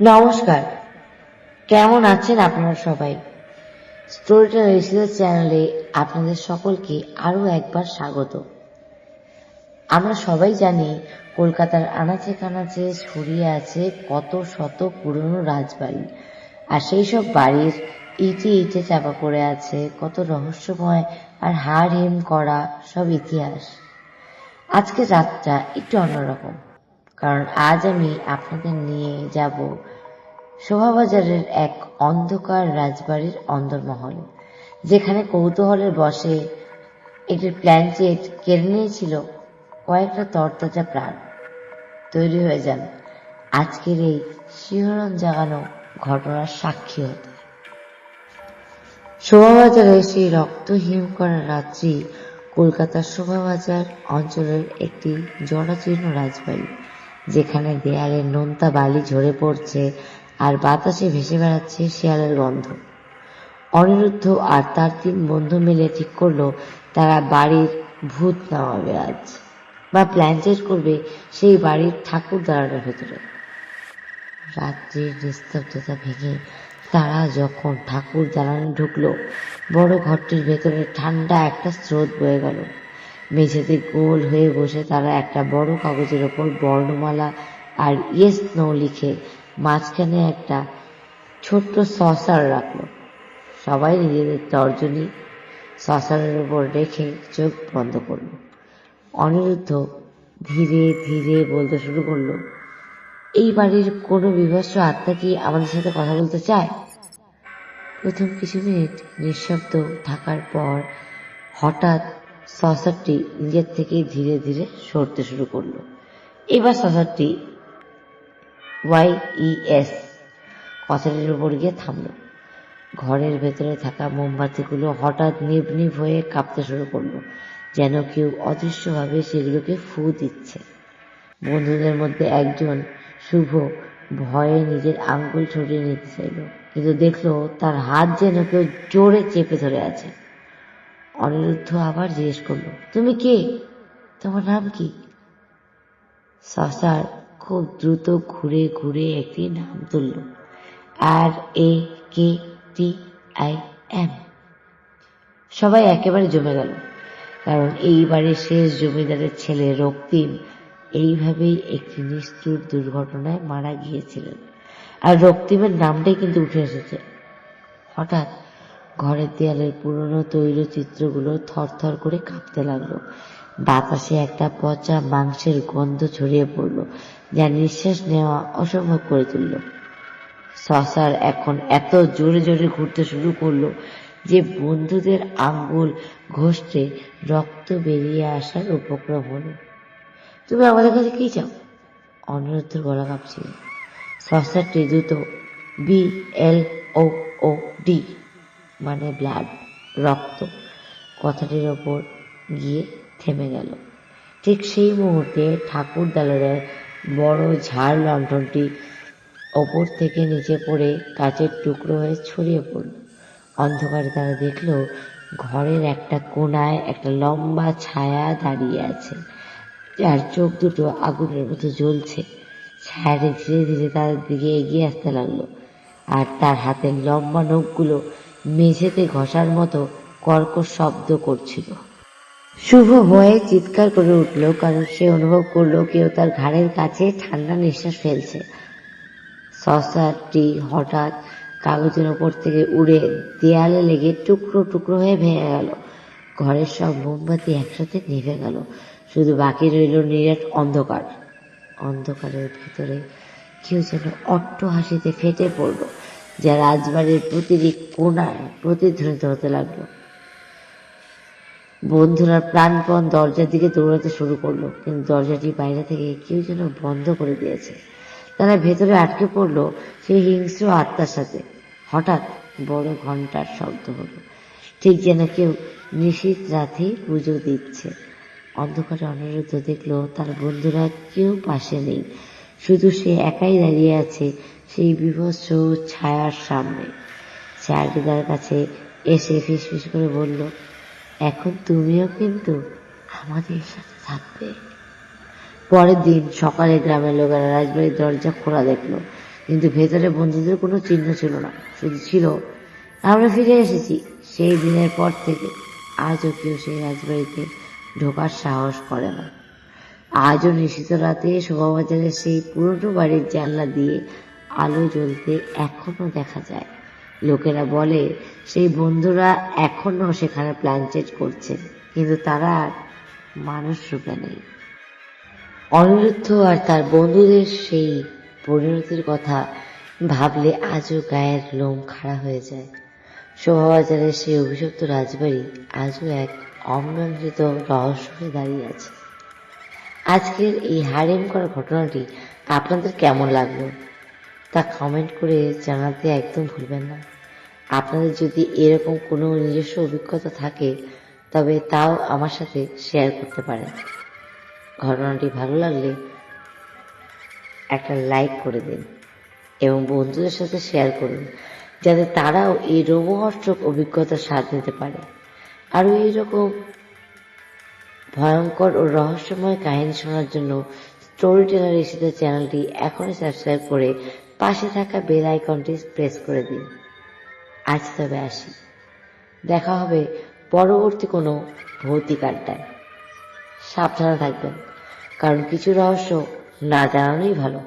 নমস্কার। কেমন আছেন আপনারা সবাই? স্টোরিটা রেসিডেন্স চ্যানেলে আপনাদের সকলকে আরও একবার স্বাগত। আমরা সবাই জানি কলকাতার আনাচে কানাচে ছড়িয়ে আছে কত শত পুরনো রাজবাড়ি। আর সেই সব বাড়ির ইটে ইটে চাপা পড়ে আছে কত রহস্যময় আর হাড় হিম করা সব ইতিহাস। আজকে রাতটা একটু অন্যরকম। কারণ আজ আমি আপনাদের নিয়ে যাব শোভাবাজারের এক অন্ধকার রাজবাড়ির অন্দরমহলে, যেখানে কৌতূহলের বসে একটি প্ল্যানচেট কেড়ে নিয়েছিল কয়েকটা তরতাজা প্রাণ। তৈরি হয়ে যান। আজকের এই শিহরণ জাগানো ঘটনার সাক্ষী হতে। শোভাবাজারে সেই রক্তহীন করা রাত্রি কলকাতার শোভাবাজার অঞ্চলের একটি জরাচীর্ণ রাজবাড়ি। যেখানে দেয়ালে নোনতা বালি ঝরে পড়ছে আর বাতাসে ভেসে বেড়াচ্ছে শিয়ালের গন্ধ। অনিরুদ্ধ আর তার তিন বন্ধু মিলে ঠিক করল, তারা বাড়ির ভূত নামাবে আজ। বা প্ল্যানচেট করবে সেই বাড়ির ঠাকুর দাঁড়ানোর ভেতরে। রাত্রির নিস্তব্ধতা ভেঙে তারা যখন ঠাকুর দালানে ঢুকলো, বড় ঘরটির ভেতরে ঠান্ডা একটা স্রোত বয়ে গেল। মেঝেতে গোল হয়ে বসে তারা একটা বড় কাগজের ওপর বর্ণমালা আর ইয়েস নো লিখে মাঝখানে একটা ছোট্ট সসার রাখল। সবাই নিজেদের তর্জনী সসারের ওপর রেখে চোখ বন্ধ করল। অনিরুদ্ধ ধীরে ধীরে বলতে শুরু করল, এই বাড়ির কোনো বিভৎস আত্মা কি আমাদের সাথে কথা বলতে চায়? প্রথম কিছু মিনিট নিঃশব্দ থাকার পর হঠাৎ সসারটি নিজের থেকে ধীরে ধীরে সরতে শুরু করল। এবার সসারটি ওয়াই ই এস কথাটির উপর গিয়ে থামল। ঘরের ভেতরে থাকা মোমবাতিগুলো হঠাৎ নিভ হয়ে কাঁপতে শুরু করল, যেন কেউ অদৃশ্যভাবে সেগুলোকে ফু দিচ্ছে। বন্ধুদের মধ্যে একজন শুভ ভয়ে নিজের আঙ্গুল ছড়িয়ে নিতে চাইল, কিন্তু দেখল তার হাত যেন কেউ জোরে চেপে ধরে আছে। অনিরুদ্ধ আবার জিজ্ঞেস করল, তুমি কে? তোমার নাম কি? সসার খুব দ্রুত ঘুরে ঘুরে একটি নাম তুলল আর এ কে টি আই এম সবাই একেবারে জমে গেল, কারণ এই বাড়ির শেষ জমিদারের ছেলে রক্তিম এইভাবেই একটি নিষ্ঠুর দুর্ঘটনায় মারা গিয়েছিলেন। আর রক্তিমের নামটাই কিন্তু উঠে এসেছে। হঠাৎ ঘরের দেয়ালের পুরনো তৈল চিত্রগুলো থরথর করে কাঁপতে লাগল। বাতাসে একটা পচা মাংসের গন্ধ ছড়িয়ে পড়ল, যা নিঃশ্বাস নেওয়া অসম্ভব করে তুলল। সসার এখন এত জোরে জোরে ঘুরতে শুরু করল যে বন্ধুদের আঙ্গুল ঘষতে রক্ত বেরিয়ে আসার উপক্রম হলো। তুমি আমাদের কাছে কি চাও? অনিরুদ্ধর গলা কাঁপছিল। সসারটি দ্রুত B L O O D মানে ব্লাড, রক্ত কথাটির ওপর গিয়ে থেমে গেল। ঠিক সেই মুহূর্তে ঠাকুর দালারের বড় ঝাড় লণ্ঠনটি ওপর থেকে নিচে পড়ে কাচের টুকরো হয়ে ছড়িয়ে পড়ল। অন্ধকারে তারা দেখল, ঘরের একটা কোনায় একটা লম্বা ছায়া দাঁড়িয়ে আছে, যার চোখ দুটো আগুনের মতো জ্বলছে। ছায়াটি ধীরে ধীরে তাদের দিকে এগিয়ে আসতে লাগল, আর তার হাতের লম্বা নখগুলো মেঝেতে ঘষার মতো কর্কশ শব্দ করছিল। শুভ ভয়ে চিৎকার করে উঠল, কারণ সে অনুভব করল কেউ তার ঘাড়ের কাছে ঠান্ডা নিঃশ্বাস ফেলছে। সসারটি হঠাৎ কাগজের ওপর থেকে উড়ে দেয়ালে লেগে টুকরো টুকরো হয়ে ভেঙে গেল। ঘরের সব মোমবাতি একসাথে নিভে গেল। শুধু বাকি রইল নিরাট অন্ধকার। অন্ধকারের ভেতরে কেউ যেন অট্ট হাসিতে ফেটে পড়ল। যা রাজবাড়ির প্রতিটি কোনায় প্রতিধ্বনিত হতে লাগল। বন্ধুরা প্রাণপণ দরজার দিকে দৌড়াতে শুরু করল, কিন্তু দরজাটি বাইরে থেকে কেউ যেন বন্ধ করে দিয়েছে। তারা ভেতরে আটকে পড়ল সেই হিংস্র আত্মার সাথে। হঠাৎ বড় ঘণ্টার শব্দ হলো। ঠিক যেন কেউ নিশীত রাতে পুজো দিচ্ছে। অন্ধকারে অনিরুদ্ধ দেখল তার বন্ধুরা কেউ পাশে নেই। শুধু সে একাই দাঁড়িয়ে আছে সেই বিভৎস ছায়ার সামনে। চারদিদার কাছে এসে ফিসফিস করে বলল, এখন তুমিও কিন্তু আমাদের সাথে থাকবে। পরের দিন সকালে গ্রামের লোকেরা রাজবাড়ির দরজা খোলা দেখল, কিন্তু ভেতরে বন্ধুদের কোনো চিহ্ন ছিল না, শুধু ছিল, আমরা ফিরে এসেছি। সেই দিনের পর থেকে আজও কেউ সেই রাজবাড়িতে ঢোকার সাহস করে না। আজও নিশিত রাতে শোভাবাজারের সেই পুরনো বাড়ির জানলা দিয়ে আলো জ্বলতে এখনও দেখা যায়। লোকেরা বলে, সেই বন্ধুরা এখনও সেখানে প্ল্যানচেট করছে, কিন্তু তারা আর মানুষ রূপে নেই। অনিরুদ্ধ আর তার বন্ধুদের সেই পরিণতির কথা ভাবলে আজও গায়ের লোম খাড়া হয়ে যায়। শোভাবাজারের সেই অভিশপ্ত রাজবাড়ি আজও এক অমীমাংসিত রহস্য হয়ে দাঁড়িয়ে আছে। আজকের এই হারেম করা ঘটনাটি আপনাদের কেমন লাগল? তা কমেন্ট করে জানাতে একদম ভুলবেন না। আপনাদের যদি এরকম কোনো নিজস্ব অভিজ্ঞতা থাকে, তবে তাও আমার সাথে শেয়ার করতে পারেন। ঘটনাটি ভালো লাগলে একটা লাইক করে দিন এবং বন্ধুদের সাথে শেয়ার করুন, যাতে তারাও এই রোমহর্ষক অভিজ্ঞতার স্বাদ নিতে পারে। আরও এইরকম ভয়ঙ্কর ও রহস্যময় কাহিনী শোনার জন্য স্টোরি টেলার ইসিতে চ্যানেলটি এখনই সাবস্ক্রাইব করে পাশে থাকা বেল আইকনটি প্রেস করে দিন। আজ তবে আসি। দেখা হবে পরবর্তী কোনো ভৌতিক আড্ডায় সাবধানে থাকবেন, কারণ কিছু রহস্য না জানানোই ভালো।